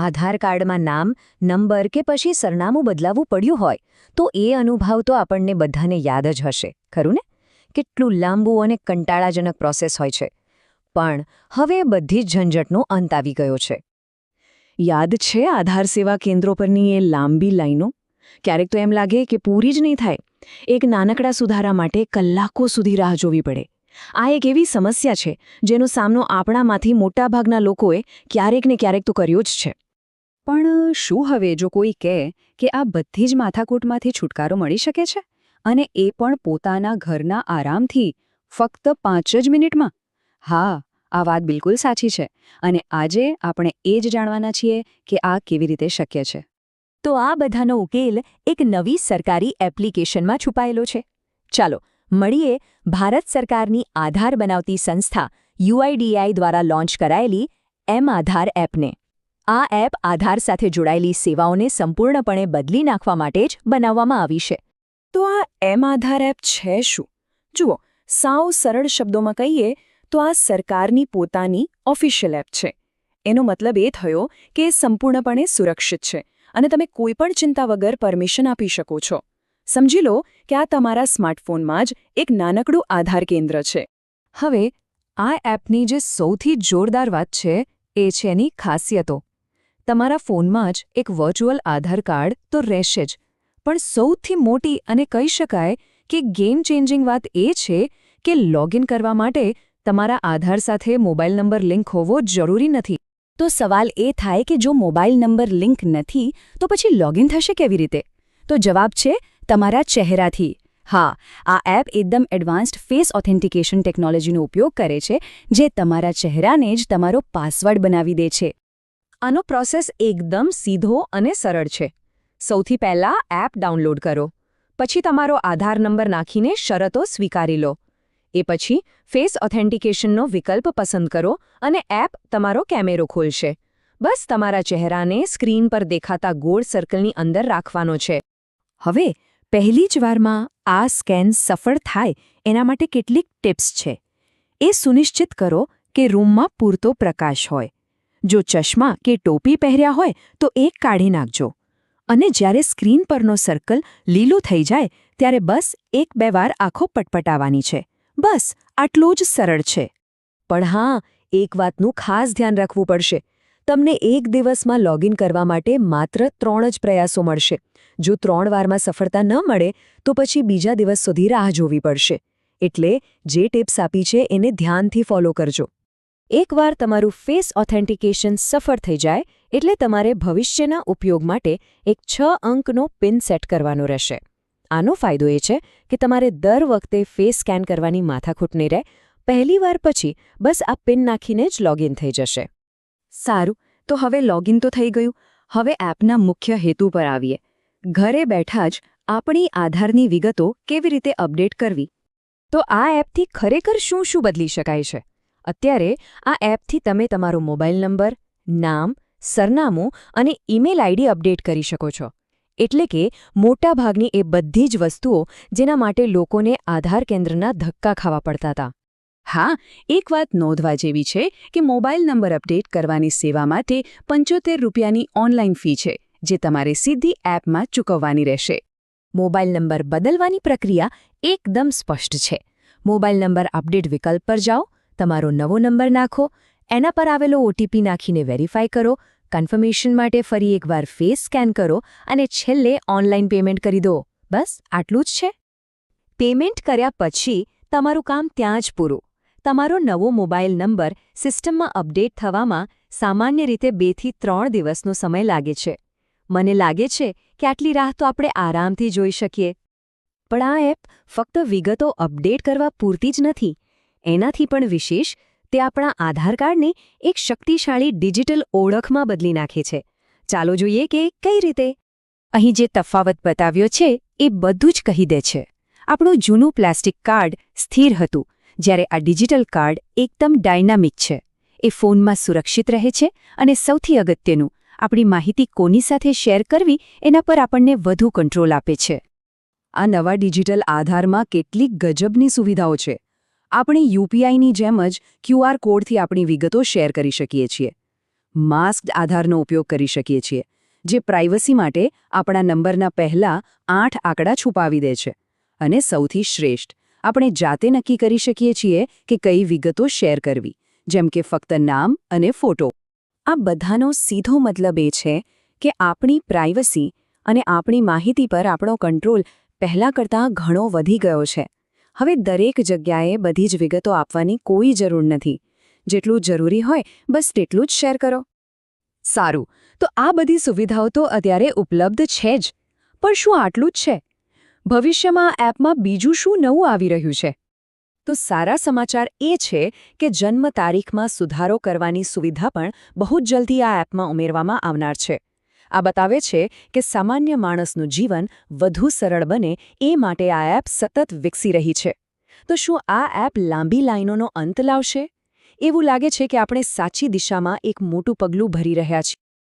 આધાર કાર્ડમાં નામ, નંબર કે પછી સરનામું બદલાવવું પડ્યું હોય, તો એ અનુભવ તો આપણને બધાને યાદ જ હશે, ખરું ને? કેટલું લાંબુ અને કંટાળાજનક પ્રોસેસ હોય છે. પણ હવે બધી જ ઝંઝટનો અંત આવી ગયો છે. યાદ છે આધાર સેવા કેન્દ્રો પરની એ લાંબી લાઈનો? ક્યારેક તો એમ લાગે કે પૂરી જ નહીં થાય. એક નાનકડા સુધારા માટે કલાકો સુધી રાહ જોવી પડે. આ એક એવી સમસ્યા છે, જેનો સામનો આપણામાંથી મોટાભાગના લોકોએ ક્યારેક ને ક્યારેક તો કર્યો જ છે. પણ શું હવે જો કોઈ કહે કે આ બધી જ માથાકૂટમાંથી છુટકારો મળી શકે છે? અને એ પણ પોતાના ઘરના આરામથી ફક્ત પાંચ જ મિનિટમાં? હા, આ વાત બિલકુલ સાચી છે. અને આજે આપણે એ જ જાણવાના છીએ કે આ કેવી રીતે શક્ય છે. તો આ બધાનો ઉકેલ એક નવી સરકારી એપ્લિકેશનમાં છુપાયેલો છે. ચાલો, મળીએ ભારત સરકારની આધાર બનાવતી સંસ્થા યુઆઈડીઆઈ દ્વારા લોન્ચ કરાયેલી એમ આધાર એપને. આ એપ આધાર સાથે જોડાયેલી સેવાઓને સંપૂર્ણપણે બદલી નાખવા માટે જ બનાવવામાં આવી છે. તો આ એમ આધાર એપ છે શું? જુઓ, સાવ સરળ શબ્દોમાં કહીએ તો આ સરકારની પોતાની ઓફિશિયલ એપ છે. એનો મતલબ એ થયો કે એ સંપૂર્ણપણે સુરક્ષિત છે અને તમે કોઈપણ ચિંતા વગર પરમિશન આપી શકો છો. સમજી લો કે આ તમારા સ્માર્ટફોનમાં જ એક નાનકડું આધાર કેન્દ્ર છે. હવે, આ એપની જે સૌથી જોરદાર વાત છે એ છે એની ખાસિયતો. તમારા ફોનમાં જ એક વર્ચ્યુઅલ આધાર કાર્ડ તો રહેશે જ. પણ સૌથી મોટી અને કહી શકાય કે ગેમ ચેન્જિંગ વાત એ છે કે લોગિન કરવા માટે તમારા આધાર સાથે મોબાઈલ નંબર લિંક હોવો જરૂરી નથી. તો સવાલ એ થાય કે જો મોબાઈલ નંબર લિંક નથી, તો પછી લોગિન થશે કેવી રીતે? તો જવાબ છે તમારા ચહેરાથી. હા, આ એપ એકદમ એડવાન્સ્ડ ફેસ ઓથેન્ટિકેશન ટેકનોલોજીનો ઉપયોગ કરે છે, જે તમારા ચહેરાને જ તમારો પાસવર્ડ બનાવી દે છે. આનો પ્રોસેસ એકદમ સીધો અને સરળ છે. સૌથી પહેલા એપ ડાઉનલોડ કરો. પછી તમારો આધાર નંબર નાખીને શરતો સ્વીકારી લો. એ પછી ફેસ ઓથેન્ટિકેશનનો વિકલ્પ પસંદ કરો અને એપ તમારો કેમેરો ખોલશે. બસ તમારા ચહેરાને સ્ક્રીન પર દેખાતા ગોળ સર્કલની અંદર રાખવાનો છે. હવે, પહેલી જ વારમાં આ સ્કેન સફળ થાય એના માટે કેટલીક ટિપ્સ છે. એ સુનિશ્ચિત કરો કે રૂમમાં પૂરતો પ્રકાશ હોય. જો ચશ્મા કે ટોપી પહેર્યા હોય, તો એક કાઢી નાખજો. અને જ્યારે સ્ક્રીન પરનો સર્કલ લીલું થઈ જાય, ત્યારે બસ એક બે વાર આંખો પટપટાવવાની છે. બસ, આટલું જ સરળ છે. પણ હા, એક વાતનું ખાસ ધ્યાન રાખવું પડશે. તમને એક દિવસમાં લોગિન કરવા માટે માત્ર ત્રણ જ પ્રયાસો મળશે. જો ત્રણ વારમાં સફળતા ન મળે, તો પછી બીજા દિવસ સુધી રાહ જોવી પડશે. એટલે જે ટિપ્સ આપી છે, એને ધ્યાનથી ફોલો કરજો. એકવાર તમારું ફેસ ઓથેન્ટિકેશન સફળ થઈ જાય, એટલે તમારે ભવિષ્યના ઉપયોગ માટે એક છ અંકનો પિન સેટ કરવાનો રહેશે. આનો ફાયદો એ છે કે તમારે દર વખતે ફેસ સ્કેન કરવાની માથાકૂટ નહીં રહે. પહેલીવાર પછી બસ આ પિન નાખીને જ લોગિન થઈ જશે. સારું, તો હવે લોગિન તો થઈ ગયું. હવે એપના મુખ્ય હેતુ પર આવીએ. ઘરે બેઠા જ આપણી આધારની વિગતો કેવી રીતે અપડેટ કરવી? તો આ એપથી ખરેખર શું શું બદલી શકાય છે? અત્યારે આ એપથી તમે તમારો મોબાઈલ નંબર, નામ, સરનામું અને ઈમેલ આઈડી અપડેટ કરી શકો છો. એટલે કે મોટાભાગની એ બધી જ વસ્તુઓ જેના માટે લોકોને આધાર કેન્દ્રના ધક્કા ખાવા પડતા હતા. હા, એક વાત નોંધવા જેવી છે કે મોબાઈલ નંબર અપડેટ કરવાની સેવા માટે પંચોતેર રૂપિયાની ઓનલાઈન ફી છે, જે તમારે સીધી એપમાં ચૂકવવાની રહેશે. મોબાઈલ નંબર બદલવાની પ્રક્રિયા એકદમ સ્પષ્ટ છે. મોબાઈલ નંબર અપડેટ વિકલ્પ પર જાઓ તમારો નવો નંબર નાખો, એના પર આવેલો ઓટીપી નાખીને વેરીફાઈ કરો, કન્ફર્મેશન માટે ફરી એકવાર ફેસ સ્કેન કરો અને છેલ્લે ઓનલાઈન પેમેન્ટ કરી દો. બસ, આટલું જ છે. પેમેન્ટ કર્યા પછી તમારું કામ ત્યાં જ પૂરું. તમારો નવો મોબાઈલ નંબર સિસ્ટમમાં અપડેટ થવામાં સામાન્ય રીતે બેથી ત્રણ દિવસનો સમય લાગે છે. મને લાગે છે કે આટલી રાહ તો આપણે આરામથી જોઈ શકીએ. પણ આ એપ ફક્ત વિગતો અપડેટ કરવા પૂરતી જ નથી. એનાથી પણ વિશેષ, તે આપણા આધાર કાર્ડને એક શક્તિશાળી ડિજિટલ ઓળખમાં બદલી નાખે છે. ચાલો જોઈએ કે કઈ રીતે? અહીં જે તફાવત બતાવ્યો છે, એ બધું જ કહી દે છે. આપણું જૂનું પ્લાસ્ટિક કાર્ડ સ્થિર હતું, જ્યારે આ ડિજિટલ કાર્ડ એકદમ ડાયનામિક છે. એ ફોનમાં સુરક્ષિત રહે છે અને સૌથી અગત્યનું, આપણી માહિતી કોની સાથે શેર કરવી, એના પર આપણને વધુ કંટ્રોલ આપે છે. આ નવા ડિજિટલ આધારમાં કેટલીક ગજબની સુવિધાઓ છે. આપણે યુપીઆઈની જેમ જ ક્યુઆર કોડથી આપણી વિગતો શેર કરી શકીએ છીએ. માસ્કડ આધારનો ઉપયોગ કરી શકીએ છીએ, જે પ્રાઇવસી માટે આપણા નંબરના પહેલા આઠ આંકડા છુપાવી દે છે. અને સૌથી શ્રેષ્ઠ, આપણે જાતે નક્કી કરી શકીએ છીએ કે કઈ વિગતો શેર કરવી, જેમ કે ફક્ત નામ અને ફોટો. આ બધાનો સીધો મતલબ એ છે કે આપણી પ્રાઇવસી અને આપણી માહિતી પર આપણો કંટ્રોલ પહેલાં કરતાં ઘણો વધી ગયો છે. હવે દરેક જગ્યાએ બધી જ વિગતો આપવાની કોઈ જરૂર નથી. જેટલું જરૂરી હોય, બસ તેટલું જ શેર કરો. સારું, તો આ બધી સુવિધાઓ તો અત્યારે ઉપલબ્ધ છે જ. પણ શું આટલું જ છે? ભવિષ્યમાં એપમાં બીજું શું નવું આવી રહ્યું છે? તો સારા સમાચાર એ છે કે જન્મ તારીખમાં સુધારો કરવાની સુવિધા પણ બહુ જ જલ્દી આ એપમાં ઉમેરવામાં આવનાર છે. આ બતાવે છે કે સામાન્ય માણસનું જીવન વધુ સરળ બને એ માટે આ એપ સતત વિકસી રહી છે. તો શું આ એપ લાંબી લાઈનોનો અંત લાવશે? એવું લાગે છે કે આપણે સાચી દિશામાં એક મોટું પગલું ભરી રહ્યા છીએ.